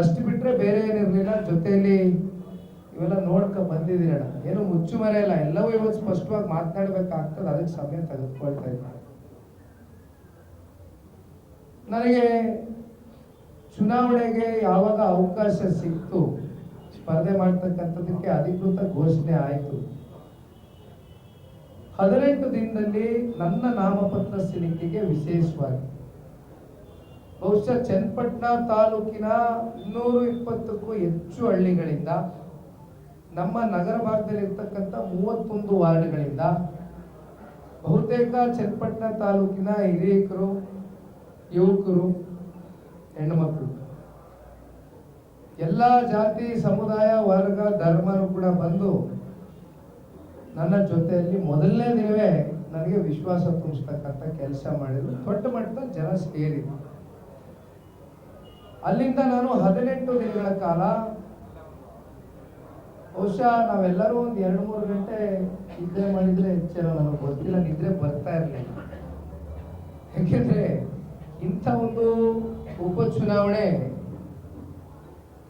ಅಷ್ಟು ಬಿಟ್ರೆ ಬೇರೆ ಏನಿರ್ಲಿಲ್ಲ ಜೊತೆಯಲ್ಲಿ ಇವೆಲ್ಲ ನೋಡ್ಕ ಬಂದಿದ್ದೀರಣ ಏನು ಮುಚ್ಚು ಮರೆಯಲ್ಲ ಎಲ್ಲವೂ ಇವತ್ತು ಸ್ಪಷ್ಟವಾಗಿ ಮಾತನಾಡಬೇಕಾಗ್ತದೆ, ಅದಕ್ಕೆ ಸಮಯ ತೆಗೆದುಕೊಳ್ತಾ ಇದ್ದಾರೆ ನನಗೆ ಚುನಾವಣೆಗೆ ಯಾವಾಗ ಅವಕಾಶ ಸಿಕ್ತು, ಸ್ಪರ್ಧೆ ಮಾಡ್ತಕ್ಕಂಥದಕ್ಕೆ ಅಧಿಕೃತ ಘೋಷಣೆ ಆಯಿತು. ಹದಿನೆಂಟು ದಿನದಲ್ಲಿ ನನ್ನ ನಾಮಪತ್ರ ಸಲ್ಲಿಕೆಗೆ ವಿಶೇಷವಾಗಿ. ಬಹುಶಃ ಚನ್ನಪಟ್ಟಣ ತಾಲೂಕಿನ ಇನ್ನೂರು ಇಪ್ಪತ್ತಕ್ಕೂ ಹೆಚ್ಚು ಹಳ್ಳಿಗಳಿಂದ, ನಮ್ಮ ನಗರ ಭಾಗದಲ್ಲಿ ಇರ್ತಕ್ಕಂಥ ಮೂವತ್ತೊಂದು ವಾರ್ಡ್ಗಳಿಂದ ಬಹುತೇಕ ಚನ್ನಪಟ್ಟಣ ತಾಲೂಕಿನ ಹಿರಿಯಕರು, ಯುವಕರು ಹೆಣ್ಣುಮಕ್ಕಳು ಎಲ್ಲ ಜಾತಿ, ಸಮುದಾಯ, ವರ್ಗ, ಧರ್ಮರು ಕೂಡ ಬಂದು ನನ್ನ ಜೊತೆಯಲ್ಲಿ ಮೊದಲನೇ ದಿನವೇ ನನಗೆ ವಿಶ್ವಾಸ ತುಂಬಿಸ್ತಕ್ಕಂಥ ಕೆಲಸ ಮಾಡಿದ್ರು. ದೊಡ್ಡ ಮಟ್ಟದ ಜನ ಸೇರಿದ್ರು. ಅಲ್ಲಿಂದ ನಾನು ಹದಿನೆಂಟು ದಿನಗಳ ಕಾಲ ಬಹುಶಃ ನಾವೆಲ್ಲರೂ ಒಂದು ಎರಡು ಮೂರು ಗಂಟೆ ನಿದ್ರೆ ಮಾಡಿದ್ರೆ ಹೆಚ್ಚೇನೋ ನನಗೆ ಗೊತ್ತಿಲ್ಲ, ನಿದ್ರೆ ಬರ್ತಾ ಇರಲಿಲ್ಲ. ಯಾಕೆಂದ್ರೆ ಇಂಥ ಒಂದು ಉಪಚುನಾವಣೆ,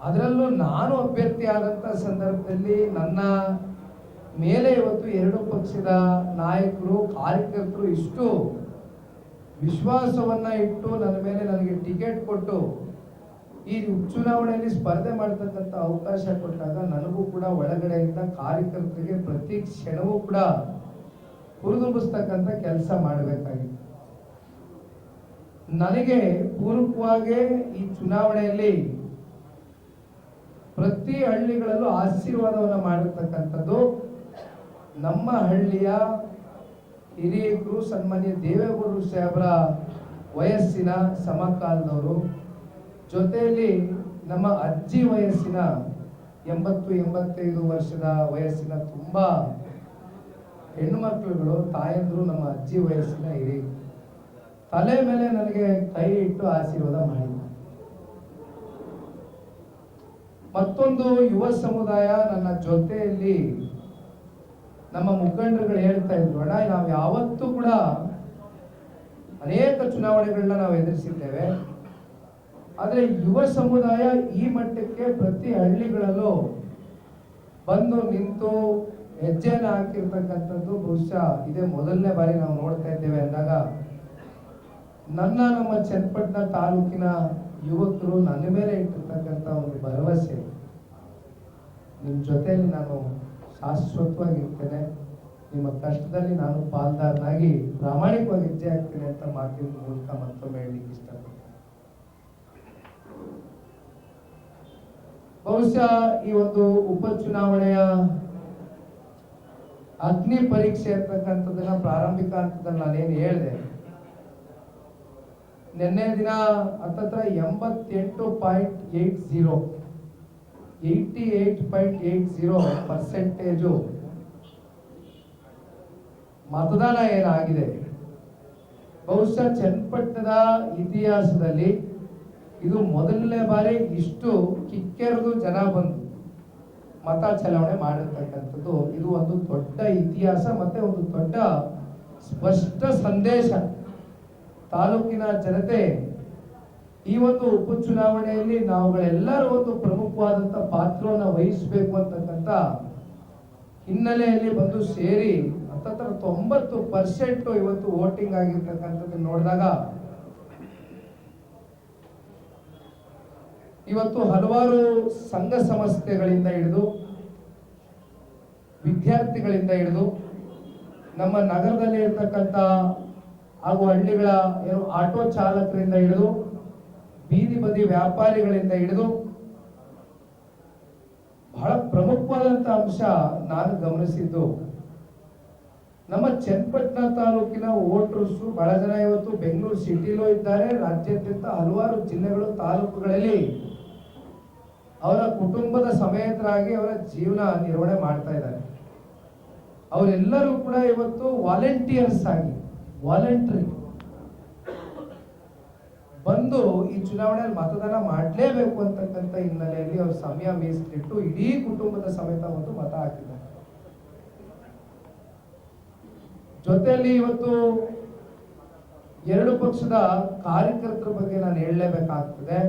ಅದರಲ್ಲೂ ನಾನು ಅಭ್ಯರ್ಥಿ ಆದಂಥ ಸಂದರ್ಭದಲ್ಲಿ ನನ್ನ ಮೇಲೆ ಇವತ್ತು ಎರಡು ಪಕ್ಷದ ನಾಯಕರು, ಕಾರ್ಯಕರ್ತರು ಇಷ್ಟು ವಿಶ್ವಾಸವನ್ನ ಇಟ್ಟು ನನ್ನ ಮೇಲೆ ನನಗೆ ಟಿಕೆಟ್ ಕೊಟ್ಟು ಈ ಉಪಚುನಾವಣೆಯಲ್ಲಿ ಸ್ಪರ್ಧೆ ಮಾಡ್ತಕ್ಕಂಥ ಅವಕಾಶ ಕೊಟ್ಟಾಗ ನನಗೂ ಕೂಡ ಒಳಗಡೆಯಿಂದ ಕಾರ್ಯಕರ್ತರಿಗೆ ಪ್ರತಿ ಕ್ಷಣವೂ ಕೂಡ ಹುರಿದುಂಬಿಸ್ತಕ್ಕಂಥ ಕೆಲಸ ಮಾಡಬೇಕಾಗಿತ್ತು. ನನಗೆ ಪೂರ್ವಕವಾಗಿ ಈ ಚುನಾವಣೆಯಲ್ಲಿ ಪ್ರತಿ ಹಳ್ಳಿಗಳಲ್ಲೂ ಆಶೀರ್ವಾದವನ್ನು ಮಾಡಿರ್ತಕ್ಕಂಥದ್ದು ನಮ್ಮ ಹಳ್ಳಿಯ ಹಿರಿಯಕರು ಸನ್ಮಾನ್ಯ ದೇವೇಗೌಡರು ಸಾಹೇಬರ ವಯಸ್ಸಿನ ಸಮಕಾಲದವರು ಜೊತೆಯಲ್ಲಿ ನಮ್ಮ ಅಜ್ಜಿ ವಯಸ್ಸಿನ ಎಂಬತ್ತು, ಎಂಬತ್ತೈದು ವರ್ಷದ ವಯಸ್ಸಿನ ತುಂಬ ಹೆಣ್ಣು ಮಕ್ಕಳುಗಳು ತಾಯಂದ್ರು ನಮ್ಮ ಅಜ್ಜಿ ವಯಸ್ಸಿನ ಇರಿ ತಲೆ ಮೇಲೆ ನನಗೆ ಕೈ ಇಟ್ಟು ಆಶೀರ್ವಾದ ಮಾಡಿದ ಮತ್ತೊಂದು ಯುವ ಸಮುದಾಯ ನನ್ನ ಜೊತೆಯಲ್ಲಿ ನಮ್ಮ ಮುಖಂಡರುಗಳು ಹೇಳ್ತಾ ಇದ್ರು, ಅಣ್ಣ, ನಾವು ಯಾವತ್ತೂ ಕೂಡ ಅನೇಕ ಚುನಾವಣೆಗಳನ್ನ ನಾವು ಎದುರಿಸಿದ್ದೇವೆ. ಆದರೆ ಯುವ ಸಮುದಾಯ ಈ ಮಟ್ಟಕ್ಕೆ ಪ್ರತಿ ಹಳ್ಳಿಗಳಲ್ಲೂ ಬಂದು ನಿಂತು ಹೆಜ್ಜೆನ ಹಾಕಿರ್ತಕ್ಕಂಥದ್ದು ಬಹುಶಃ ಇದೇ ಮೊದಲನೇ ಬಾರಿ ನಾವು ನೋಡ್ತಾ ಇದ್ದೇವೆ ಅಂದಾಗ ನನ್ನ ನಮ್ಮ ಚನ್ನಪಟ್ಟಣ ತಾಲೂಕಿನ ಯುವಕರು ನನ್ನ ಮೇಲೆ ಇಟ್ಟಿರ್ತಕ್ಕಂಥ ಒಂದು ಭರವಸೆ. ನಿಮ್ಮ ಜೊತೆಯಲ್ಲಿ ನಾನು ಶಾಶ್ವತವಾಗಿರ್ತೇನೆ. ನಿಮ್ಮ ಕಷ್ಟದಲ್ಲಿ ನಾನು ಪಾಲ್ದಾರನಾಗಿ ಪ್ರಾಮಾಣಿಕವಾಗಿ ಹೆಜ್ಜೆ ಹಾಕ್ತೇನೆ ಅಂತ ಮಾತಿನ ಮೂಲಕ ಮತ್ತೊಮ್ಮೆ ಹೇಳಲಿಕ್ಕೆ ಇಷ್ಟಪಡ್ತೇನೆ. ಬಹುಶಃ ಈ ಒಂದು ಉಪಚುನಾವಣೆಯ ಅಗ್ನಿ ಪರೀಕ್ಷೆ ಅಂತಕ್ಕಂಥದ್ದನ್ನ ಪ್ರಾರಂಭಿಕ ಹಂತದಲ್ಲಿ ನಾನೇನು ಹೇಳಿದೆ. ನಿನ್ನೆ ದಿನ ಹತ್ತತ್ರ ಎಂಬತ್ತೆಂಟು point eight zero eighty eight point eight zero percentage ಮತದಾನ ಏನಾಗಿದೆ? ಬಹುಶಃ ಚನ್ನಪಟ್ಟಣದ ಇತಿಹಾಸದಲ್ಲಿ ಇದು ಮೊದಲನೇ ಬಾರಿ ಇಷ್ಟು ಕಿಕ್ಕೆರೆದು ಜನ ಬಂದು ಮತ ಚಲಾವಣೆ ಮಾಡಿರ್ತಕ್ಕಂಥದ್ದು ಇದು ಒಂದು ದೊಡ್ಡ ಇತಿಹಾಸ ಮತ್ತೆ ಒಂದು ದೊಡ್ಡ ಸ್ಪಷ್ಟ ಸಂದೇಶ. ತಾಲೂಕಿನ ಜನತೆ ಈ ಒಂದು ಉಪಚುನಾವಣೆಯಲ್ಲಿ ನಾವುಗಳೆಲ್ಲರೂ ಒಂದು ಪ್ರಮುಖವಾದಂಥ ಪಾತ್ರವನ್ನು ವಹಿಸಬೇಕು ಅಂತಕ್ಕಂಥ ಹಿನ್ನೆಲೆಯಲ್ಲಿ ಬಂದು ಸೇರಿ ಹತ್ತತ್ರ ತೊಂಬತ್ತು ಪರ್ಸೆಂಟು ಇವತ್ತು ವೋಟಿಂಗ್ ಆಗಿರ್ತಕ್ಕಂಥದ್ದು ನೋಡಿದಾಗ ಇವತ್ತು ಹಲವಾರು ಸಂಘ ಸಂಸ್ಥೆಗಳಿಂದ ಹಿಡಿದು, ವಿದ್ಯಾರ್ಥಿಗಳಿಂದ ಹಿಡಿದು, ನಮ್ಮ ನಗರದಲ್ಲಿ ಇರ್ತಕ್ಕಂಥ ಹಾಗೂ ಹಳ್ಳಿಗಳ ಏನು ಆಟೋ ಚಾಲಕರಿಂದ ಹಿಡಿದು, ಬೀದಿ ಬದಿ ವ್ಯಾಪಾರಿಗಳಿಂದ ಹಿಡಿದು, ಬಹಳ ಪ್ರಮುಖವಾದಂಥ ಅಂಶ ನಾನು ಗಮನಿಸಿದ್ದು. ನಮ್ಮ ಚನ್ನಪಟ್ಟಣ ತಾಲೂಕಿನ ವೋಟರ್ಸು ಬಹಳ ಜನ ಇವತ್ತು ಬೆಂಗಳೂರು ಸಿಟಿಲೂ ಇದ್ದಾರೆ. ರಾಜ್ಯಾದ್ಯಂತ ಹಲವಾರು ಜಿಲ್ಲೆಗಳು, ತಾಲೂಕುಗಳಲ್ಲಿ ಅವರ ಕುಟುಂಬದ ಸಮೇತರಾಗಿ ಅವರ ಜೀವನ ನಿರ್ವಹಣೆ ಮಾಡ್ತಾ ಇದ್ದಾರೆ. ಅವರೆಲ್ಲರೂ ಕೂಡ ಇವತ್ತು ವಾಲಂಟಿಯರ್ಸ್ ಆಗಿ ವಾಲಂಟ್ರಿ ಬಂದು ಈ ಚುನಾವಣೆಯಲ್ಲಿ ಮತದಾನ ಮಾಡಲೇಬೇಕು ಅಂತಕ್ಕಂಥ ಹಿನ್ನೆಲೆಯಲ್ಲಿ ಅವರು ಸಮಯ ಮೀಸಲಿಟ್ಟು ಇಡೀ ಕುಟುಂಬದ ಸಮೇತ ಒಂದು ಮತ ಹಾಕಿದ್ದಾರೆ. ಜೊತೆಯಲ್ಲಿ ಇವತ್ತು ಎರಡು ಪಕ್ಷದ ಕಾರ್ಯಕರ್ತರ ಬಗ್ಗೆ ನಾನು ಹೇಳಲೇಬೇಕಾಗ್ತದೆ.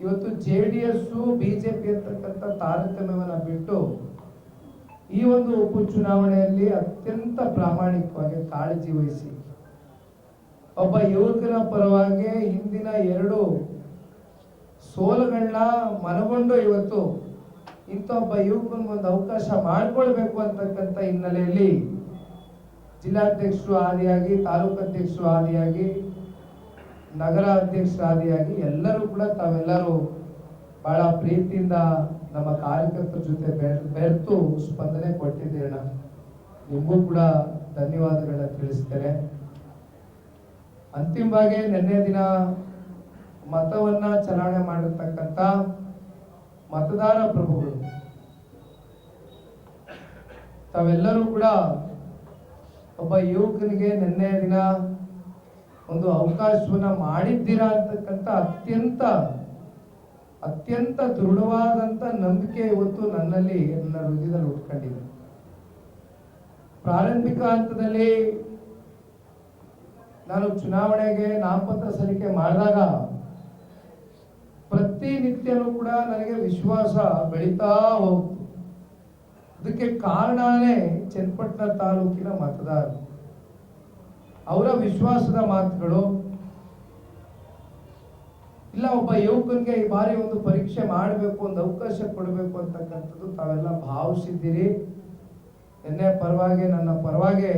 ಇವತ್ತು ಜೆ ಡಿ ಬಿಜೆಪಿ ಅಂತಕ್ಕಂಥ ತಾರತಮ್ಯವನ್ನ ಬಿಟ್ಟು ಈ ಒಂದು ಉಪಚುನಾವಣೆಯಲ್ಲಿ ಅತ್ಯಂತ ಪ್ರಾಮಾಣಿಕವಾಗಿ ಕಾಳಜಿ ವಹಿಸಿ. ಒಬ್ಬ ಯುವಕನ ಪರವಾಗಿ ಹಿಂದಿನ ಎರಡು ಸೋಲುಗಳನ್ನ ಮನಗೊಂಡು ಇವತ್ತು ಇಂಥ ಒಬ್ಬ ಯುವಕನಿಗೆ ಒಂದು ಅವಕಾಶ ಮಾಡಿಕೊಳ್ಬೇಕು ಅಂತಕ್ಕಂಥ ಹಿನ್ನೆಲೆಯಲ್ಲಿ ಜಿಲ್ಲಾಧ್ಯಕ್ಷರು ಆದಿಯಾಗಿ ತಾಲೂಕು ಅಧ್ಯಕ್ಷರು ಆದಿಯಾಗಿ ನಗರ ಅಧ್ಯಕ್ಷರಾದಿಯಾಗಿ ಎಲ್ಲರೂ ಕೂಡ ತಾವೆಲ್ಲರೂ ಬಹಳ ಪ್ರೀತಿಯಿಂದ ನಮ್ಮ ಕಾರ್ಯಕರ್ತರ ಜೊತೆ ಬೆರ್- ಬೆರೆತು ಸ್ಪಂದನೆ ಕೊಟ್ಟಿದ್ದೇಣ ನಿಮಗೂ ಕೂಡ ಧನ್ಯವಾದಗಳನ್ನ ತಿಳಿಸ್ತೇನೆ. ಅಂತಿಮವಾಗಿ ನಿನ್ನೆ ದಿನ ಮತವನ್ನ ಚಲಾವಣೆ ಮಾಡಿರ್ತಕ್ಕಂಥ ಮತದಾರ ಪ್ರಭುಗಳು, ತಾವೆಲ್ಲರೂ ಕೂಡ ಒಬ್ಬ ಯುವಕನಿಗೆ ನಿನ್ನೆ ದಿನ ಒಂದು ಅವಕಾಶವನ್ನ ಮಾಡಿದ್ದೀರಾ ಅಂತಕ್ಕಂಥ ಅತ್ಯಂತ ಅತ್ಯಂತ ದೃಢವಾದಂಥ ನಂಬಿಕೆ ಇವತ್ತು ನನ್ನಲ್ಲಿ ನನ್ನ ಹೃದಯದಲ್ಲಿ ಉಟ್ಕೊಂಡಿದೆ. ಪ್ರಾರಂಭಿಕ ಹಂತದಲ್ಲಿ ನಾನು ಚುನಾವಣೆಗೆ ನಾಮಪತ್ರ ಸಲ್ಲಿಕೆ ಮಾಡಿದಾಗ ಪ್ರತಿನಿತ್ಯನೂ ಕೂಡ ನನಗೆ ವಿಶ್ವಾಸ ಬೆಳೀತಾ ಹೋಗ್ತು ಅದಕ್ಕೆ ಕಾರಣನೇ ಚನ್ನಪಟ್ಟಣ ತಾಲೂಕಿನ ಮತದಾರರು. ಅವರ ವಿಶ್ವಾಸದ ಮಾತುಗಳು. ಇಲ್ಲ, ಒಬ್ಬ ಯುವಕನಿಗೆ ಈ ಬಾರಿ ಒಂದು ಪರೀಕ್ಷೆ ಮಾಡಬೇಕು, ಒಂದು ಅವಕಾಶ ಕೊಡಬೇಕು ಅಂತಕ್ಕಂಥದ್ದು ತಾವೆಲ್ಲ ಭಾವಿಸಿದ್ದೀರಿ. ನಿನ್ನೆ ಪರವಾಗಿ, ನನ್ನ ಪರವಾಗಿ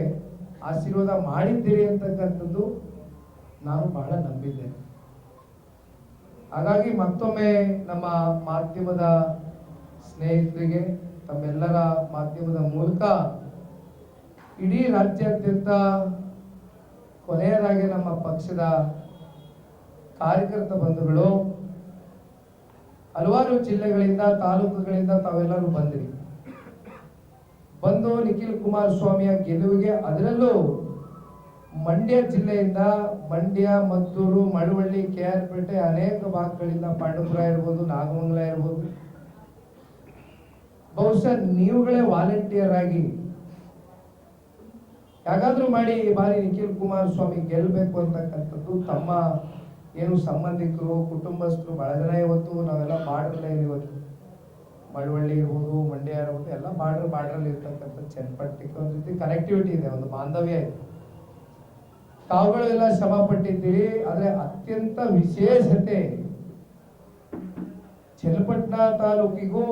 ಆಶೀರ್ವಾದ ಮಾಡಿದ್ದೀರಿ ಅಂತಕ್ಕಂಥದ್ದು ನಾನು ಬಹಳ ನಂಬಿದ್ದೇನೆ ಹಾಗಾಗಿ ಮತ್ತೊಮ್ಮೆ ನಮ್ಮ ಮಾಧ್ಯಮದ ಸ್ನೇಹಿತರಿಗೆ, ತಮ್ಮೆಲ್ಲರ ಮಾಧ್ಯಮದ ಮೂಲಕ ಇಡೀ ರಾಜ್ಯಾದ್ಯಂತ ಕೊನೆಯದಾಗಿ ನಮ್ಮ ಪಕ್ಷದ ಕಾರ್ಯಕರ್ತ ಬಂಧುಗಳು, ಹಲವಾರು ಜಿಲ್ಲೆಗಳಿಂದ, ತಾಲೂಕುಗಳಿಂದ ತಾವೆಲ್ಲರೂ ಬಂದಿರಿ. ಬಂದು ನಿಖಿಲ್ ಕುಮಾರಸ್ವಾಮಿಯ ಗೆಲುವಿಗೆ ಅದರಲ್ಲೂ ಮಂಡ್ಯ ಜಿಲ್ಲೆಯಿಂದ ಮಂಡ್ಯ, ಮದ್ದೂರು, ಮಳವಳ್ಳಿ ಕೆ ಆರ್ ಪೇಟೆ ಅನೇಕ ಭಾಗಗಳಿಂದ ಪಾಂಡವಪುರ ಇರ್ಬೋದು, ನಾಗಮಂಗಲ ಇರ್ಬೋದು. ಬಹುಶಃ ನೀವುಗಳೇ ವಾಲಂಟಿಯರ್ ಆಗಿ ಯಾಕಾದ್ರೂ ಮಾಡಿ ಈ ಬಾರಿ ನಿಖಿಲ್ ಕುಮಾರಸ್ವಾಮಿ ಗೆಲ್ಲಬೇಕು ಅಂತಕ್ಕಂಥದ್ದು ತಮ್ಮ ಏನು ಸಂಬಂಧಿಕರು, ಕುಟುಂಬಸ್ಥರು ಬಹಳ ಜನ ಇವತ್ತು ನಾವೆಲ್ಲ ಬಾರ್ಡರ್ ಲೈನ್ ಇವತ್ತು. ಮಳವಳ್ಳಿ ಇರ್ಬೋದು, ಮಂಡ್ಯ ಇರ್ಬೋದು, ಎಲ್ಲ ಬಾರ್ಡರ್ ಬಾರ್ಡರ್ ಇರ್ತಕ್ಕಂಥ ಚನ್ನಪಟ್ಟಣಕ್ಕೆ ಒಂದು ರೀತಿ ಕನೆಕ್ಟಿವಿಟಿ ಇದೆ, ಒಂದು ಬಾಂಧವ್ಯ ಇದೆ. ತಾವುಗಳೆಲ್ಲ ಶ್ರಮ ಪಟ್ಟಿದ್ದೀರಿ, ಆದ್ರೆ ಅತ್ಯಂತ ವಿಶೇಷತೆ ಚನ್ನಪಟ್ಟಣ ತಾಲೂಕಿಗೂ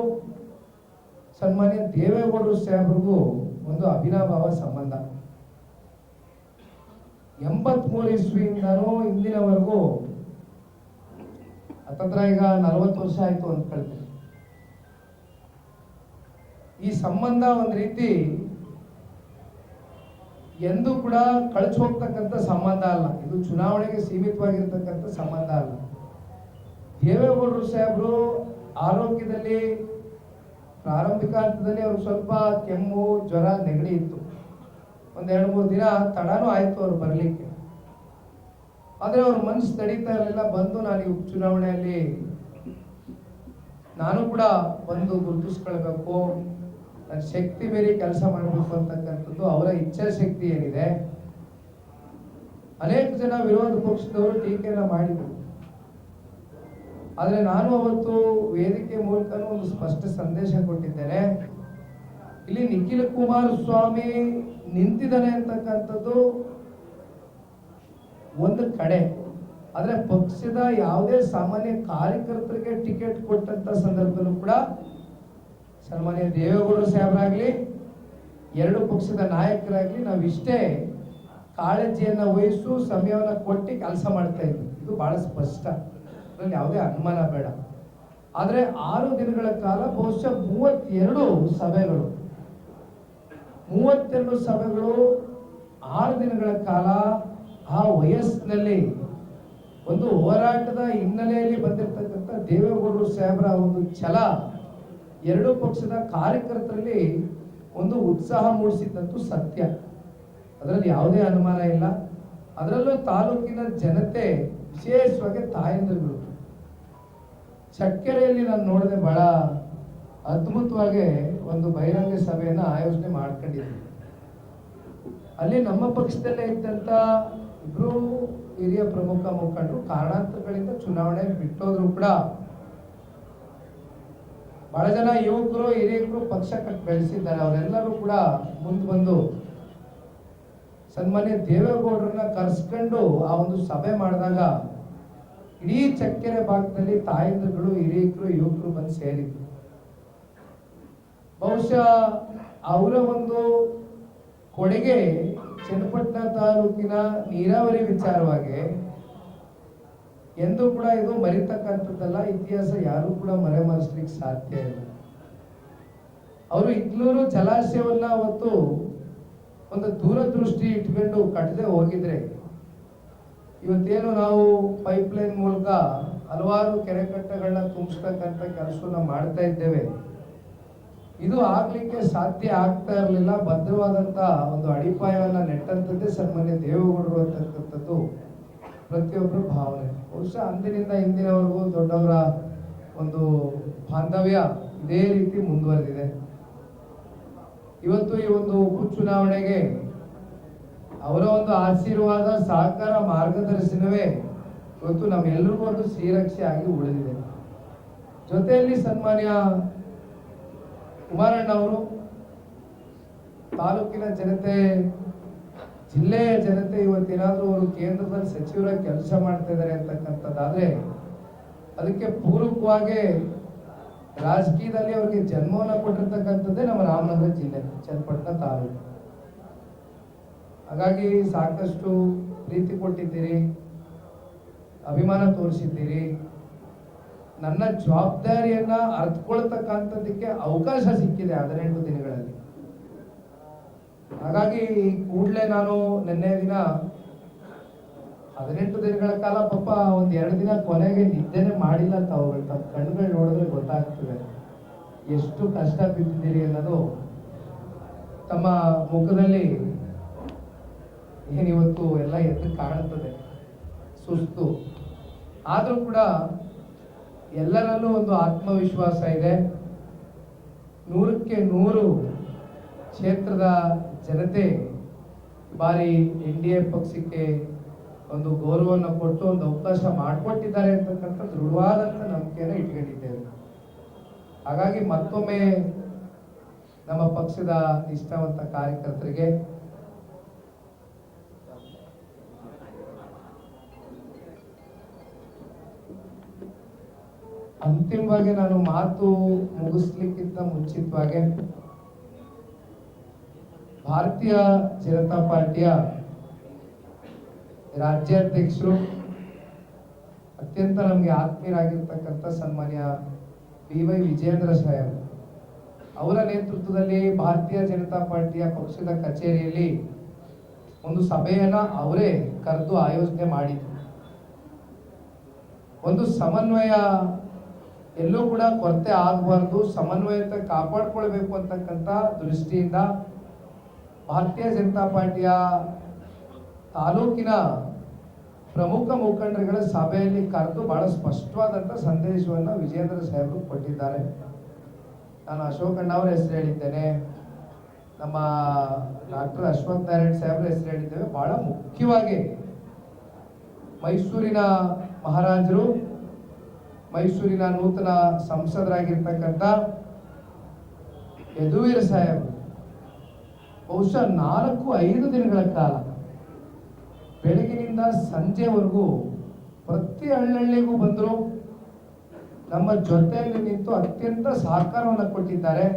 ಸನ್ಮಾನ್ಯ ದೇವೇಗೌಡರು ಸಾಹೇಬ್ರಿಗೂ ಒಂದು ಅವಿನಾಭಾವ ಸಂಬಂಧ. ಎಂಬತ್ಮೂರು ಇಸ್ವಿಯಿಂದನೂ ಇಂದಿನವರೆಗೂ. ಹತ್ತತ್ರ ಈಗ ನಲವತ್ತು ವರ್ಷ ಆಯ್ತು ಅಂದ್ಕೊಳ್ತೀನಿ ಈ ಸಂಬಂಧ ಒಂದು ರೀತಿ ಎಂದೂ ಕೂಡ ಕಳಚಿ ಹೋಗ್ತಕ್ಕಂಥ ಸಂಬಂಧ ಅಲ್ಲ. ಇದು ಚುನಾವಣೆಗೆ ಸೀಮಿತವಾಗಿರ್ತಕ್ಕಂಥ ಸಂಬಂಧ ಅಲ್ಲ. ದೇವೇಗೌಡರು ಸಾಹೇಬರು ಆರೋಗ್ಯದಲ್ಲಿ ಪ್ರಾರಂಭಿಕ ಹಂತದಲ್ಲಿ ಅವ್ರಿಗೆ ಸ್ವಲ್ಪ ಕೆಮ್ಮು, ಜ್ವರ, ನೆಗಡಿ ಇತ್ತು. ಒಂದ್ ಎರಡು ಮೂರು ದಿನ ತಡನೂ ಆಯ್ತು ಅವ್ರು ಬರ್ಲಿಕ್ಕೆ. ಆದ್ರೆ ಅವ್ರ ಮನಸ್ಸು ತಡೀತಾ ಇರಲಿಲ್ಲ. ಬಂದು ನಾನು ಈ ಉಪಚುನಾವಣೆಯಲ್ಲಿ ನಾನು ಕೂಡ ಬಂದು ಗುರುತಿಸ್ಕೊಳ್ಬೇಕು. ನನ್ನ ಶಕ್ತಿ ಮೀರಿ ಕೆಲಸ ಮಾಡಬೇಕು ಅಂತಕ್ಕಂಥದ್ದು ಅವರ ಇಚ್ಛಾಶಕ್ತಿ ಏನಿದೆ. ಅನೇಕ ಜನ ವಿರೋಧ ಪಕ್ಷದವರು ಟೀಕೆಯನ್ನು ಮಾಡಿದರು. ಆದರೆ ನಾನು ಅವತ್ತು ವೇದಿಕೆ ಮೂಲಕನೂ ಒಂದು ಸ್ಪಷ್ಟ ಸಂದೇಶ ಕೊಟ್ಟಿದ್ದೇನೆ. ಇಲ್ಲಿ ನಿಖಿಲ್ ಕುಮಾರಸ್ವಾಮಿ ನಿಂತಿದ್ದಾನೆ ಅಂತಕ್ಕಂಥದ್ದು ಒಂದು ಕಡೆ. ಆದರೆ ಪಕ್ಷದ ಯಾವುದೇ ಸಾಮಾನ್ಯ ಕಾರ್ಯಕರ್ತರಿಗೆ ಟಿಕೆಟ್ ಕೊಟ್ಟಂತ ಸಂದರ್ಭದಲ್ಲೂ ಕೂಡ ಸನ್ಮಾನ್ಯ ದೇವೇಗೌಡರು ಸಾಹೇಬರಾಗ್ಲಿ, ಎರಡು ಪಕ್ಷದ ನಾಯಕರಾಗ್ಲಿ ಇಷ್ಟೇ ಕಾಳಜಿಯನ್ನು ವಹಿಸು, ಸಮಯವನ್ನು ಕೊಟ್ಟು ಕೆಲಸ ಮಾಡ್ತಾ ಇದ್ವಿ. ಇದು ಬಹಳ ಸ್ಪಷ್ಟ. ಅದರಲ್ಲಿ ಯಾವುದೇ ಅನುಮಾನ ಬೇಡ. ಆದರೆ ಆರು ದಿನಗಳ ಕಾಲ ಬಹುಶಃ ಮೂವತ್ತೆರಡು ಸಭೆಗಳು ಮೂವತ್ತೆರಡು ಸಭೆಗಳು ಆರು ದಿನಗಳ ಕಾಲ ಆ ವಯಸ್ಸಿನಲ್ಲಿ ಒಂದು ಹೋರಾಟದ ಹಿನ್ನೆಲೆಯಲ್ಲಿ ಬಂದಿರತಕ್ಕಂಥ ದೇವೇಗೌಡರು ಸಾಹೇಬರ ಒಂದು ಛಲ ಎರಡು ಪಕ್ಷದ ಕಾರ್ಯಕರ್ತರಲ್ಲಿ ಒಂದು ಉತ್ಸಾಹ ಮೂಡಿಸಿದ್ದಂತೂ ಸತ್ಯ. ಅದರಲ್ಲಿ ಯಾವುದೇ ಅನುಮಾನ ಇಲ್ಲ. ಅದರಲ್ಲೂ ತಾಲೂಕಿನ ಜನತೆ ವಿಶೇಷವಾಗಿ ತಾಯಂದಿರುಗಳು. ಚಕ್ಕೆರೆಯಲ್ಲಿ ನಾನು ನೋಡಿದೆ ಬಹಳ ಅದ್ಭುತವಾಗಿ ಒಂದು ಬಹಿರಂಗ ಸಭೆಯನ್ನು ಆಯೋಜನೆ ಮಾಡ್ಕೊಂಡಿದ್ವಿ. ಅಲ್ಲಿ ನಮ್ಮ ಪಕ್ಷದಲ್ಲೇ ಇದ್ದಂತ ಇಬ್ಬರು ಹಿರಿಯ ಪ್ರಮುಖ ಮುಖಂಡರು ಕಾರಣಾಂತರಗಳಿಂದ ಚುನಾವಣೆ ಬಿಟ್ಟೋದ್ರು ಕೂಡ ಬಹಳ ಜನ ಯುವಕರು ಹಿರಿಯಕರು ಪಕ್ಷ ಬೆಳೆಸಿದ್ದಾರೆ. ಅವರೆಲ್ಲರೂ ಕೂಡ ಮುಂದೆ ಬಂದು ಸನ್ಮಾನ್ಯ ದೇವೇಗೌಡರನ್ನ ಕರೆಸ್ಕೊಂಡು ಆ ಒಂದು ಸಭೆ ಮಾಡಿದಾಗ ಇಡೀ ಚಕ್ಕೆರೆ ಭಾಗದಲ್ಲಿ ತಾಯಂದ್ರುಗಳು ಹಿರಿಯರು ಯುವಕರು ಬಂದು ಸೇರಿದ್ರು. ಬಹುಶಃ ಅವರ ಒಂದು ಕೊಡುಗೆ ಚನ್ನಪಟ್ಟಣ ತಾಲೂಕಿನ ನೀರಾವರಿ ವಿಚಾರವಾಗಿ ಎಂದೂ ಕೂಡ ಇದು ಮರಿತಕ್ಕಂಥದ್ದಲ್ಲ, ಇತಿಹಾಸ ಯಾರು ಕೂಡ ಮರೆಮಾರಿಸ್ಲಿಕ್ಕೆ ಸಾಧ್ಯ ಇಲ್ಲ. ಅವರು ಇಗ್ಲೂರು ಜಲಾಶಯವನ್ನ ಅವತ್ತು ಒಂದು ದೂರದೃಷ್ಟಿ ಇಟ್ಕೊಂಡು ಕಟ್ಟದೆ ಹೋಗಿದ್ರೆ, ಇವತ್ತೇನು ನಾವು ಪೈಪ್ಲೈನ್ ಮೂಲಕ ಹಲವಾರು ಕೆರೆ ಕಟ್ಟಗಳನ್ನ ತುಂಬಿಸ್ತಕ್ಕಂಥ ಕೆಲಸವನ್ನ ಮಾಡ್ತಾ ಇದ್ದೇವೆ. ಇದು ಆಗ್ಲಿಕ್ಕೆ ಸಾಧ್ಯ ಆಗ್ತಾ ಇರಲಿಲ್ಲ. ಭದ್ರವಾದಂತ ಒಂದು ಅಡಿಪಾಯವನ್ನ ನೆಟ್ಟಂತದ್ದೇ ಸನ್ಮಾನ್ಯ ದೇವೇಗೌಡರು ಅಂತಕ್ಕಂಥದ್ದು ಪ್ರತಿಯೊಬ್ಬರ ಭಾವನೆ. ಬಹುಶಃ ಅಂದಿನಿಂದ ಇಂದಿನವರೆಗೂ ದೊಡ್ಡವರ ಒಂದು ಬಾಂಧವ್ಯ ಇದೇ ರೀತಿ ಮುಂದುವರೆದಿದೆ. ಇವತ್ತು ಈ ಒಂದು ಉಪಚುನಾವಣೆಗೆ ಅವರ ಒಂದು ಆಶೀರ್ವಾದ, ಸಹಕಾರ, ಮಾರ್ಗದರ್ಶನವೇ ಇವತ್ತು ನಮ್ಮೆಲ್ಲರಿಗೂ ಒಂದು ಶ್ರೀರಕ್ಷೆ ಆಗಿ ಉಳಿದಿದೆ. ಜೊತೆಯಲ್ಲಿ ಸನ್ಮಾನ್ಯ ಕುಮಾರಣ್ಣ ಅವರು ತಾಲೂಕಿನ ಜನತೆ ಜಿಲ್ಲೆಯ ಜನತೆ ಇವತ್ತೇನಾದ್ರೂ ಅವರು ಕೇಂದ್ರದಲ್ಲಿ ಸಚಿವರ ಕೆಲಸ ಮಾಡ್ತಾ ಇದ್ದಾರೆ ಅಂತಕ್ಕಂಥದ್ದಾದ್ರೆ ಅದಕ್ಕೆ ಪೂರ್ವಕವಾಗಿ ರಾಜಕೀಯದಲ್ಲಿ ಅವರಿಗೆ ಜನ್ಮವನ್ನು ಕೊಟ್ಟಿರ್ತಕ್ಕಂಥದ್ದೇ ನಮ್ಮ ರಾಮನಗರ ಜಿಲ್ಲೆ, ಚನ್ನಪಟ್ಟಣ ತಾಲೂಕು. ಹಾಗಾಗಿ ಸಾಕಷ್ಟು ಪ್ರೀತಿ ಕೊಟ್ಟಿದ್ದೀರಿ, ಅಭಿಮಾನ ತೋರಿಸಿದ್ದೀರಿ. ನನ್ನ ಜವಾಬ್ದಾರಿಯನ್ನ ಅರ್ಥಕೊಳ್ತಕ್ಕಂಥದ್ದಕ್ಕೆ ಅವಕಾಶ ಸಿಕ್ಕಿದೆ ಹದಿನೆಂಟು ದಿನಗಳಲ್ಲಿ. ಹಾಗಾಗಿ ಕೂಡಲೇ ನಾನು ನಿನ್ನೆ ದಿನ ಹದಿನೆಂಟು ದಿನಗಳ ಕಾಲ ಪಾಪ ಒಂದ್ ಎರಡು ದಿನ ಕೊನೆಗೆ ನಿದ್ದೆನೆ ಮಾಡಿಲ್ಲ ಅಂತ ಅವುಗಳು ತಮ್ಮ ಕಣ್ಣುಗಳು ನೋಡಿದ್ರೆ ಗೊತ್ತಾಗ್ತದೆ. ಎಷ್ಟು ಕಷ್ಟ ಬಿದ್ದಿದ್ದೀರಿ ಅನ್ನೋದು. ತಮ್ಮ ಮುಖದಲ್ಲಿ ಏನಿವತ್ತು ಎಲ್ಲ ಎದ್ದು ಕಾಣುತ್ತದೆ. ಸುಸ್ತು. ಆದರೂ ಕೂಡ ಎಲ್ಲರಲ್ಲೂ ಒಂದು ಆತ್ಮವಿಶ್ವಾಸ ಇದೆ. ನೂರಕ್ಕೆ ನೂರು ಕ್ಷೇತ್ರದ ಜನತೆ ಬಾರಿ ಎನ್ ಡಿ ಎ ಪಕ್ಷಕ್ಕೆ ಒಂದು ಗೌರವವನ್ನು ಕೊಟ್ಟು, ಒಂದು ಅವಕಾಶ ಮಾಡಿಕೊಟ್ಟಿದ್ದಾರೆ ಅಂತಕ್ಕಂಥ ದೃಢವಾದಂಥ ನಂಬಿಕೆಯನ್ನು ಇಟ್ಕೊಂಡಿದ್ದೇವೆ. ಹಾಗಾಗಿ ಮತ್ತೊಮ್ಮೆ ನಮ್ಮ ಪಕ್ಷದ ನಿಷ್ಠಾವಂತ ಕಾರ್ಯಕರ್ತರಿಗೆ ಅಂತಿಮವಾಗಿ ನಾನು ಮಾತು ಮುಗಿಸ್ಲಿಕ್ಕಿಂತ ಮುಂಚಿತವಾಗಿ ಭಾರತೀಯ ಜನತಾ ಪಾರ್ಟಿಯ ರಾಜ್ಯಾಧ್ಯಕ್ಷರು, ಅತ್ಯಂತ ನಮಗೆ ಆತ್ಮೀಯರಾಗಿರ್ತಕ್ಕಂಥ ಸನ್ಮಾನ್ಯ ಬಿ ವೈ ವಿಜೇಂದ್ರ ಸಾಹೇಬ್, ಅವರ ನೇತೃತ್ವದಲ್ಲಿ ಭಾರತೀಯ ಜನತಾ ಪಾರ್ಟಿಯ ಪಕ್ಷದ ಕಚೇರಿಯಲ್ಲಿ ಒಂದು ಸಭೆಯನ್ನು ಅವರೇ ಕರೆದು ಆಯೋಜನೆ ಮಾಡಿದ್ರು. ಒಂದು ಸಮನ್ವಯ ಎಲ್ಲೂ ಕೂಡ ಕೊರತೆ ಆಗಬಾರ್ದು, ಸಮನ್ವಯತೆ ಕಾಪಾಡ್ಕೊಳ್ಬೇಕು ಅಂತಕ್ಕಂಥ ದೃಷ್ಟಿಯಿಂದ ಭಾರತೀಯ ಜನತಾ ಪಾರ್ಟಿಯ ತಾಲೂಕಿನ ಪ್ರಮುಖ ಮುಖಂಡರುಗಳ ಸಭೆಯಲ್ಲಿ ಕರೆದು ಬಹಳ ಸ್ಪಷ್ಟವಾದಂಥ ಸಂದೇಶವನ್ನು ವಿಜೇಂದ್ರ ಸಾಹೇಬರು ಕೊಟ್ಟಿದ್ದಾರೆ. ನಾನು ಅಶೋಕಣ್ಣ ಅವರ ಹೆಸರು ಹೇಳಿದ್ದೇನೆ. ನಮ್ಮ ಡಾಕ್ಟರ್ ಅಶ್ವಥ್ ನಾರಾಯಣ್ ಸಾಹೇಬ್ರ ಹೆಸರು ಹೇಳಿದ್ದೇವೆ. ಬಹಳ ಮುಖ್ಯವಾಗಿ ಮೈಸೂರಿನ ಮಹಾರಾಜರು ಮೈಸೂರಿನ ನೂತನ ಸಂಸದರಾಗಿರ್ತಕ್ಕಂಥ ಯದುವೀರ್ ಸಾಹೇಬ್, ಬಹುಶಃ ನಾಲ್ಕು, ಐದು ದಿನಗಳ ಕಾಲ ಬೆಳಗಿನಿಂದ ಸಂಜೆವರೆಗೂ ಪ್ರತಿ ಹಳ್ಳಹಳ್ಳಿಗೂ ಬಂದರು ನಮ್ಮ ಜೊತೆಯಲ್ಲಿ ನಿಂತು ಅತ್ಯಂತ ಸಹಕಾರವನ್ನು ಕೊಟ್ಟಿದ್ದಾರೆ.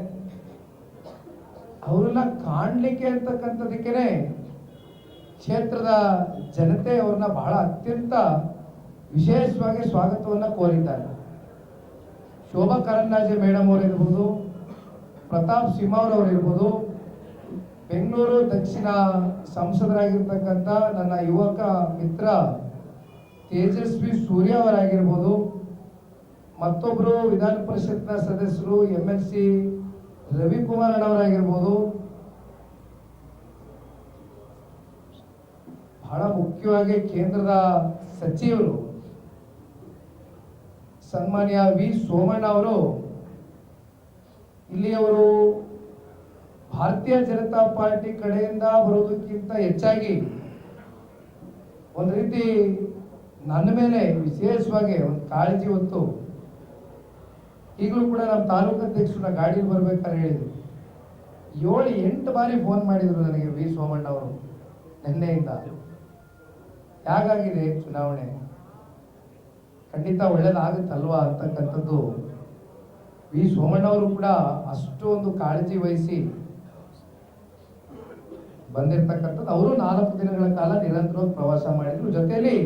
ಅವರನ್ನ ಕಾಣಲಿಕ್ಕೆ ಅಂತಕ್ಕಂಥದಕ್ಕೇನೆ ಕ್ಷೇತ್ರದ ಜನತೆ ಅವ್ರನ್ನ ಬಹಳ ಅತ್ಯಂತ ವಿಶೇಷವಾಗಿ ಸ್ವಾಗತವನ್ನು ಕೋರಿದ್ದಾರೆ. ಶೋಭಾ ಕರಂದ್ಲಾಜೆ ಮೇಡಮ್ ಅವರಿರ್ಬೋದು ಪ್ರತಾಪ್ ಸಿಂಹ ಅವರು ಇರ್ಬೋದು, ಬೆಂಗಳೂರು ದಕ್ಷಿಣ ಸಂಸದರಾಗಿರ್ತಕ್ಕಂಥ ನನ್ನ ಯುವಕ ಮಿತ್ರ ತೇಜಸ್ವಿ ಸೂರ್ಯ ಅವರಾಗಿರ್ಬೋದು ಮತ್ತೊಬ್ಬರು ವಿಧಾನ ಪರಿಷತ್ನ ಸದಸ್ಯರು ಎಂ ಎಲ್ ಸಿ ರವಿಕುಮಾರ್ ಅಣ್ಣವರಾಗಿರ್ಬೋದು ಬಹಳ ಮುಖ್ಯವಾಗಿ ಕೇಂದ್ರದ ಸಚಿವರು ಸನ್ಮಾನ್ಯ ವಿ. ಸೋಮಣ್ಣ ಅವರು, ಇಲ್ಲಿಯವರು ಭಾರತೀಯ ಜನತಾ ಪಾರ್ಟಿ ಕಡೆಯಿಂದ ಬರೋದಕ್ಕಿಂತ ಹೆಚ್ಚಾಗಿ ಒಂದು ರೀತಿ ನನ್ನ ಮೇಲೆ ವಿಶೇಷವಾಗಿ ಒಂದು ಕಾಳಜಿ ಹೊತ್ತು ಈಗಲೂ ಕೂಡ ನಮ್ಮ ತಾಲೂಕು ಅಧ್ಯಕ್ಷರನ್ನ ಗಾಡೀಲಿ ಬರ್ಬೇಕಾದ್ರೆ ಹೇಳಿದ್ರು. ಏಳು, ಎಂಟು ಬಾರಿ ಫೋನ್ ಮಾಡಿದ್ರು ನನಗೆ ವಿ. ಸೋಮಣ್ಣ ಅವರು, ನಿನ್ನೆಯಿಂದ. ಹೇಗಾಗಿದೆ ಚುನಾವಣೆ? ಖಂಡಿತ ಒಳ್ಳೇದಾಗುತ್ತಲ್ವಾ ಅಂತಕ್ಕಂಥದ್ದು. ವಿ ಸೋಮಣ್ಣವರು ಕೂಡ ಅಷ್ಟು ಒಂದು ಕಾಳಜಿ ವಹಿಸಿ ಬಂದಿರತಕ್ಕಂಥದ್ದು. ಅವರು ನಾಲ್ಕು ದಿನಗಳ ಕಾಲ ನಿರಂತರವಾಗಿ ಪ್ರವಾಸ ಮಾಡಿದ್ರು. ಜೊತೆಯಲ್ಲಿ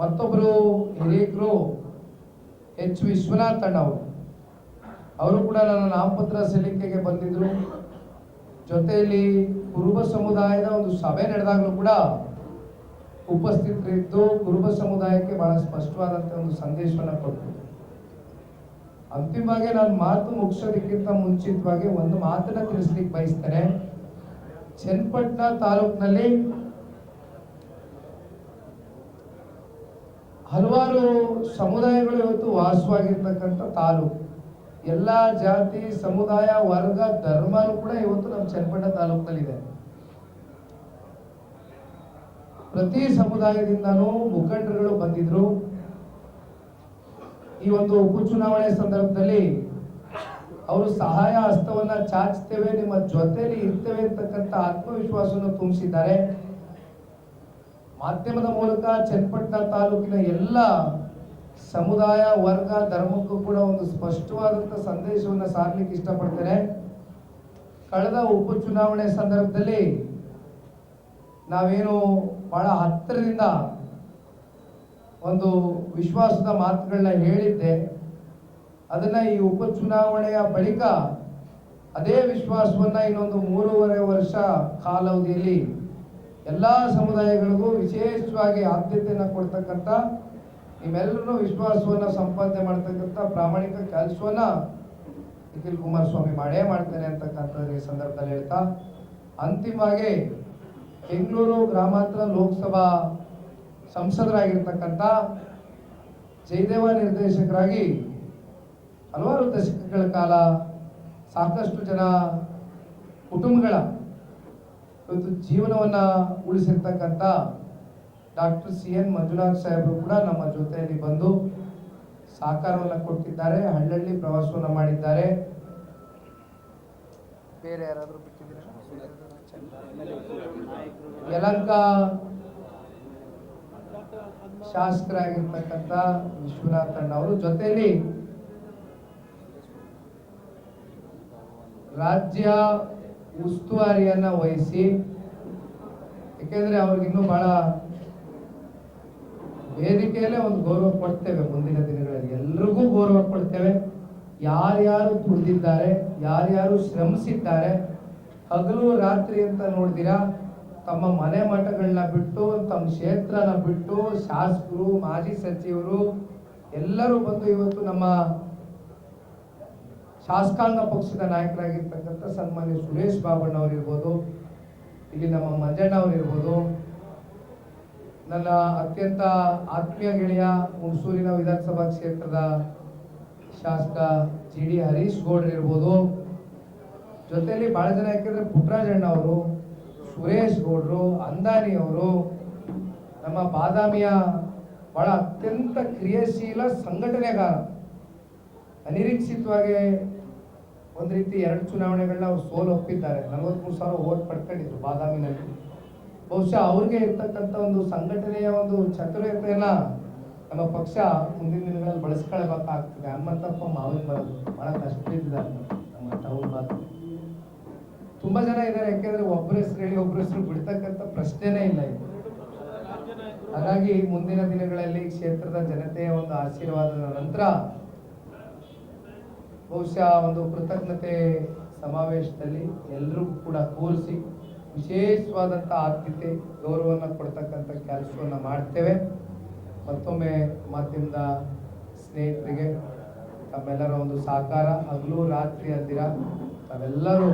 ಮತ್ತೊಬ್ಬರು ಹಿರಿಯಕರು ಎಚ್ ವಿಶ್ವನಾಥ್ ಅಣ್ಣ ಅವರು. ಅವರು ಕೂಡ ನನ್ನ ನಾಮಪತ್ರ ಸಲ್ಲಿಕೆಗೆ ಬಂದಿದ್ರು. ಜೊತೆಯಲ್ಲಿ ಕುರುಬ ಸಮುದಾಯದ ಒಂದು ಸಭೆ ನಡೆದಾಗಲೂ ಕೂಡ ಉಪಸ್ಥಿತರಿದ್ದು ಕುರುಬ ಸಮುದಾಯಕ್ಕೆ ಬಹಳ ಸ್ಪಷ್ಟವಾದಂತ ಒಂದು ಸಂದೇಶವನ್ನ ಕೊಟ್ಟರು ಅಂತಿಮವಾಗಿ ನಾನು ಮಾತು ಮುಗಿಸೋದಕ್ಕಿಂತ ಮುಂಚಿತವಾಗಿ ಒಂದು ಮಾತನ್ನ ತಿಳಿಸ್ಲಿಕ್ಕೆ ಬಯಸ್ತೇನೆ. ಚನ್ನಪಟ್ಟಣ ತಾಲೂಕಿನಲ್ಲಿ ಹಲವಾರು ಸಮುದಾಯಗಳು ಇವತ್ತು ವಾಸವಾಗಿರ್ತಕ್ಕಂಥ ತಾಲೂಕು. ಎಲ್ಲ ಜಾತಿ, ಸಮುದಾಯ, ವರ್ಗ, ಧರ್ಮನೂ ಕೂಡ ಇವತ್ತು ನಮ್ಮ ಚನ್ನಪಟ್ಟಣ ತಾಲೂಕಿನಲ್ಲಿದೆ. ಪ್ರತಿ ಸಮುದಾಯದಿಂದನೂ ಮುಖಂಡರುಗಳು ಬಂದಿದ್ರು. ಈ ಒಂದು ಉಪಚುನಾವಣೆ ಸಂದರ್ಭದಲ್ಲಿ ಅವರು ಸಹಾಯ ಹಸ್ತವನ್ನ ಚಾಚ್ತೇವೆ ನಿಮ್ಮ ಜೊತೆಲಿ ಇರ್ತೇವೆ ಅಂತಕ್ಕಂಥ ಆತ್ಮವಿಶ್ವಾಸವನ್ನು ತುಂಬಿಸಿದ್ದಾರೆ. ಮಾಧ್ಯಮದ ಮೂಲಕ ಚನ್ನಪಟ್ಟಣ ತಾಲೂಕಿನ ಎಲ್ಲ ಸಮುದಾಯ, ವರ್ಗ, ಧರ್ಮಕ್ಕೂ ಕೂಡ ಒಂದು ಸ್ಪಷ್ಟವಾದಂಥ ಸಂದೇಶವನ್ನು ಸಾರಲಿಕ್ಕೆ ಇಷ್ಟಪಡ್ತೇನೆ. ಕಳೆದ ಉಪಚುನಾವಣೆ ಸಂದರ್ಭದಲ್ಲಿ ನಾವೇನು ಬಹಳ ಹತ್ತಿರದಿಂದ ಒಂದು ವಿಶ್ವಾಸದ ಮಾತುಗಳನ್ನ ಹೇಳಿದ್ದೆ. ಅದನ್ನ ಈ ಉಪಚುನಾವಣೆಯ ಬಳಿಕ ಅದೇ ವಿಶ್ವಾಸವನ್ನ ಇನ್ನೊಂದು ಮೂರುವರೆ ವರ್ಷ ಕಾಲಾವಧಿಯಲ್ಲಿ ಎಲ್ಲ ಸಮುದಾಯಗಳಿಗೂ ವಿಶೇಷವಾಗಿ ಆದ್ಯತೆಯನ್ನು ಕೊಡ್ತಕ್ಕಂಥ ನಿಮ್ಮೆಲ್ಲರೂ ವಿಶ್ವಾಸವನ್ನು ಸಂಪಾದನೆ ಮಾಡ್ತಕ್ಕಂಥ ಪ್ರಾಮಾಣಿಕ ಕೆಲಸವನ್ನು ನಿಖಿಲ್ ಕುಮಾರಸ್ವಾಮಿ ಮಾಡೇ ಮಾಡ್ತೇನೆ ಅಂತಕ್ಕಂಥದ್ದು ಈ ಸಂದರ್ಭದಲ್ಲಿ ಹೇಳ್ತಾ, ಅಂತಿಮವಾಗಿ ಬೆಂಗಳೂರು ಗ್ರಾಮಾಂತರ ಲೋಕಸಭಾ ಸಂಸದರಾಗಿರ್ತಕ್ಕಂಥ ಜಯದೇವ ನಿರ್ದೇಶಕರಾಗಿ ಹಲವಾರು ದಶಕಗಳ ಕಾಲ ಸಾಕಷ್ಟು ಜನ ಕುಟುಂಬಗಳ ಇವತ್ತು ಜೀವನವನ್ನು ಉಳಿಸಿರ್ತಕ್ಕಂಥ ಡಾಕ್ಟರ್ ಸಿ ಎನ್ ಮಂಜುನಾಥ್ ಸಾಹೇಬರು ಕೂಡ ನಮ್ಮ ಜೊತೆಯಲ್ಲಿ ಬಂದು ಸಹಕಾರವನ್ನು ಕೊಟ್ಟಿದ್ದಾರೆ ಹಳ್ಳಹಳ್ಳಿ ಪ್ರವಾಸವನ್ನು ಮಾಡಿದ್ದಾರೆ. ಬೇರೆ ಯಾರಾದರೂ ಯಲಂಕ ಶಾಸಕರಾಗಿರ್ತಕ್ಕಂಥ ವಿಶ್ವನಾಥ್ ಅಣ್ಣ ಅವರು ಜೊತೆಯಲ್ಲಿ ರಾಜ್ಯ ಉಸ್ತುವಾರಿಯನ್ನ ವಹಿಸಿ ಯಾಕೆಂದ್ರೆ ಅವ್ರಿಗಿನ್ನೂ ಬಹಳ ವೇದಿಕೆಯಲ್ಲೇ ಒಂದು ಗೌರವ ಕೊಡ್ತೇವೆ ಮುಂದಿನ ದಿನಗಳಲ್ಲಿ. ಎಲ್ರಿಗೂ ಗೌರವ ಕೊಡ್ತೇವೆ. ಯಾರ್ಯಾರು ದುಡಿದಿದ್ದಾರೆ, ಯಾರ್ಯಾರು ಶ್ರಮಿಸಿದ್ದಾರೆ ಹಗಲು ರಾತ್ರಿ ಅಂತ ನೋಡಿದಿರಾ? ತಮ್ಮ ಮನೆ ಮಠಗಳನ್ನ ಬಿಟ್ಟು, ತಮ್ಮ ಕ್ಷೇತ್ರನ ಬಿಟ್ಟು, ಶಾಸಕರು, ಮಾಜಿ ಸಚಿವರು ಎಲ್ಲರೂ ಬಂದು ಇವತ್ತು ನಮ್ಮ ಶಾಸಕಾಂಗ ಪಕ್ಷದ ನಾಯಕರಾಗಿರ್ತಕ್ಕಂಥ ಸನ್ಮಾನ್ಯ ಸುರೇಶ್ ಬಾಬಣ್ಣ ಅವರಿರ್ಬೋದು, ಇಲ್ಲಿ ನಮ್ಮ ಮಂಜಣ್ಣ ಅವರಿರ್ಬೋದು, ನನ್ನ ಅತ್ಯಂತ ಆತ್ಮೀಯ ಗೆಳೆಯ ಹುಣಸೂರಿನ ವಿಧಾನಸಭಾ ಕ್ಷೇತ್ರದ ಶಾಸಕ ಜಿ ಡಿ ಹರೀಶ್ ಗೌಡ್ರು ಇರ್ಬೋದು ಜೊತೆಯಲ್ಲಿ ಬಹಳ ಜನ ಯಾಕಂದ್ರೆ ಪುಟ್ರಾಜಣ್ಣ ಅವರು, ಸುರೇಶ್ ಗೌಡ್ರು, ಅಂದಾನಿ ಅವರು, ನಮ್ಮ ಬಾದಾಮಿಯ ಬಹಳ ಅತ್ಯಂತ ಕ್ರಿಯಾಶೀಲ ಸಂಘಟನೆಗಾರ. ಅನಿರೀಕ್ಷಿತವಾಗಿ ಒಂದು ರೀತಿ ಎರಡು ಚುನಾವಣೆಗಳನ್ನ ಅವ್ರು ಸೋಲು ಒಪ್ಪಿದ್ದಾರೆ. ನಲವತ್ಮೂರು ಸಾವಿರ ಓಟ್ ಪಡ್ಕೊಂಡಿದ್ರು ಬಾದಾಮಿನಲ್ಲಿ. ಬಹುಶಃ ಅವ್ರಿಗೆ ಇರ್ತಕ್ಕಂಥ ಒಂದು ಸಂಘಟನೆಯ ಒಂದು ಚತುರತೆಯನ್ನ ನಮ್ಮ ಪಕ್ಷ ಮುಂದಿನ ದಿನಗಳಲ್ಲಿ ಬಳಸ್ಕೊಳ್ಬೇಕಾಗ್ತದೆ ಹನುಮಂತಪ್ಪ ಮಾವಿನ ಬರೋದು ಬಹಳ ಕಷ್ಟ ಇದ್ದಾರೆ ನಮ್ಮ ಟೌನ್ ಭಾಗ ತುಂಬಾ ಜನ ಇದ್ದಾರೆ, ಯಾಕೆಂದ್ರೆ ಒಬ್ಬರ ಹೆಸರು ಹೇಳಿ ಒಬ್ಬರ ಹೆಸರು ಬಿಡ್ತಕ್ಕಂಥ ಪ್ರಶ್ನೆನೇ ಇಲ್ಲ ಇದು ಹಾಗಾಗಿ ಮುಂದಿನ ದಿನಗಳಲ್ಲಿ ಕ್ಷೇತ್ರದ ಜನತೆಯ ಒಂದು ಆಶೀರ್ವಾದದ ನಂತರ ಬಹುಶಃ ಒಂದು ಕೃತಜ್ಞತೆ ಸಮಾವೇಶದಲ್ಲಿ ಎಲ್ಲರೂ ಕೂಡ ಕೂರಿಸಿ ವಿಶೇಷವಾದಂಥ ಆದ್ಯತೆ, ಗೌರವವನ್ನು ಕೊಡ್ತಕ್ಕಂಥ ಕೆಲಸವನ್ನು ಮಾಡ್ತೇವೆ. ಮತ್ತೊಮ್ಮೆ ಮಾಧ್ಯಮದ ಸ್ನೇಹಿತರಿಗೆ ತಮ್ಮೆಲ್ಲರ ಒಂದು ಸಹಕಾರ. ಹಗಲು, ರಾತ್ರಿ ಅಂದಿರ ತಾವೆಲ್ಲರೂ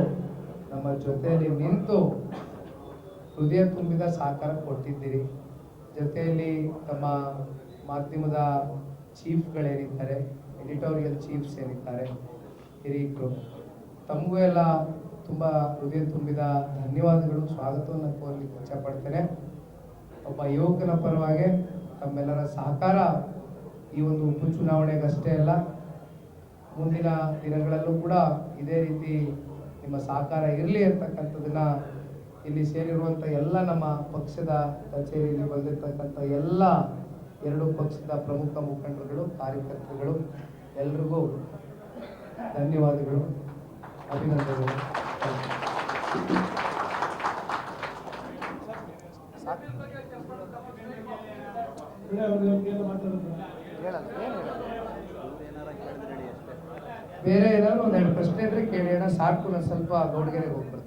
ನಮ್ಮ ಜೊತೆಯಲ್ಲಿ ನಿಂತು ಹೃದಯ ತುಂಬಿದ ಸಹಕಾರ ಕೊಟ್ಟಿದ್ದೀರಿ ಜೊತೆಯಲ್ಲಿ ತಮ್ಮ ಮಾಧ್ಯಮದ ಚೀಫ್ಗಳೇನಿದ್ದಾರೆ, ಎಡಿಟೋರಿಯಲ್ ಚೀಫ್ಸ್ ಏನಿದ್ದಾರೆ ಹಿರಿಯರು ತಮಗೂ ಎಲ್ಲ ತುಂಬ ಹೃದಯ ತುಂಬಿದ ಧನ್ಯವಾದಗಳು. ಸ್ವಾಗತವನ್ನು ಕೋರಲಿಕ್ಕೆ ಇಚ್ಛಪಡ್ತೇನೆ. ಒಬ್ಬ ಯುವಕನ ಪರವಾಗಿ ತಮ್ಮೆಲ್ಲರ ಸಹಕಾರ ಈ ಒಂದು ಉಪಚುನಾವಣೆಗಷ್ಟೇ ಅಲ್ಲ, ಮುಂದಿನ ದಿನಗಳಲ್ಲೂ ಕೂಡ ಇದೇ ರೀತಿ ನಿಮ್ಮ ಸಹಕಾರ ಇರಲಿ ಅಂತಕ್ಕಂಥದ್ದನ್ನು ಇಲ್ಲಿ ಸೇರಿರುವಂಥ ಎಲ್ಲ ನಮ್ಮ ಪಕ್ಷದ ಕಚೇರಿಯಲ್ಲಿ ಬಂದಿರತಕ್ಕಂಥ ಎಲ್ಲ ಎರಡು ಪಕ್ಷದ ಪ್ರಮುಖ ಮುಖಂಡರುಗಳು ಕಾರ್ಯಕರ್ತರುಗಳು ಎಲ್ರಿಗೂ ಧನ್ಯವಾದಗಳು ಅಭಿನಂದನೆಗಳು. ಬೇರೆ ಏನಾದ್ರು ಒಂದೆರಡು ಪ್ರಶ್ನೆ ಇದ್ರೆ ಕೇಳಿ ಅಣ್ಣ ಸಾಕು ನಾನು ಸ್ವಲ್ಪ ಗೌಡ್ಗೆರೆಗೆ ಹೋಗ್ಬರ್ತೀನಿ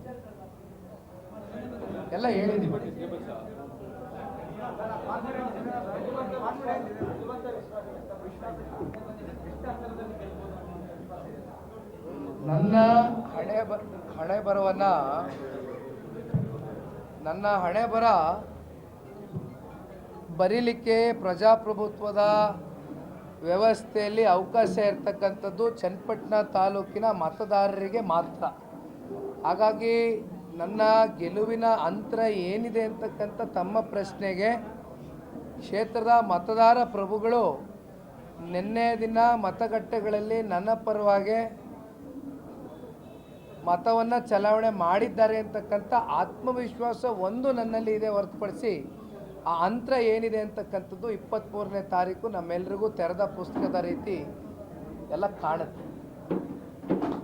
ಎಲ್ಲ ಹೇಳಿದೀವಿ ನನ್ನ ಹಣೆ ಹಣೆ ಬರವನ್ನ, ನನ್ನ ಹಣೆ ಬರ ಬರೀಲಿಕ್ಕೆ ಪ್ರಜಾಪ್ರಭುತ್ವದ ವ್ಯವಸ್ಥೆಯಲ್ಲಿ ಅವಕಾಶ ಇರ್ತಕ್ಕಂಥದ್ದು ಚನ್ನಪಟ್ಟಣ ತಾಲೂಕಿನ ಮತದಾರರಿಗೆ ಮಾತ್ರ. ಹಾಗಾಗಿ ನನ್ನ ಗೆಲುವಿನ ಅಂತರ ಏನಿದೆ ಅಂತಕ್ಕಂಥ ತಮ್ಮ ಪ್ರಶ್ನೆಗೆ ಕ್ಷೇತ್ರದ ಮತದಾರ ಪ್ರಭುಗಳು ನಿನ್ನೆ ದಿನ ಮತಗಟ್ಟೆಗಳಲ್ಲಿ ನನ್ನ ಪರವಾಗಿ ಮತವನ್ನು ಚಲಾವಣೆ ಮಾಡಿದ್ದಾರೆ ಅಂತಕ್ಕಂಥ ಆತ್ಮವಿಶ್ವಾಸ ಒಂದು ನನ್ನಲ್ಲಿ ಇದೆ ಹೊರತುಪಡಿಸಿ ಆ ಅಂತರ ಏನಿದೆ ಅಂತಕ್ಕಂಥದ್ದು ಇಪ್ಪತ್ತ್ಮೂರನೇ ತಾರೀಕು ನಮ್ಮೆಲ್ರಿಗೂ ತೆರೆದ ಪುಸ್ತಕದ ರೀತಿ ಎಲ್ಲ ಕಾಣುತ್ತೆ.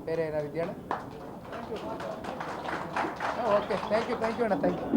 ಬೇರೆ ಏನಾದ್ರು ಇದೆಯಣ್ಣ okay thank you thank you ಅಣ್ಣ ಥ್ಯಾಂಕ್ ಯು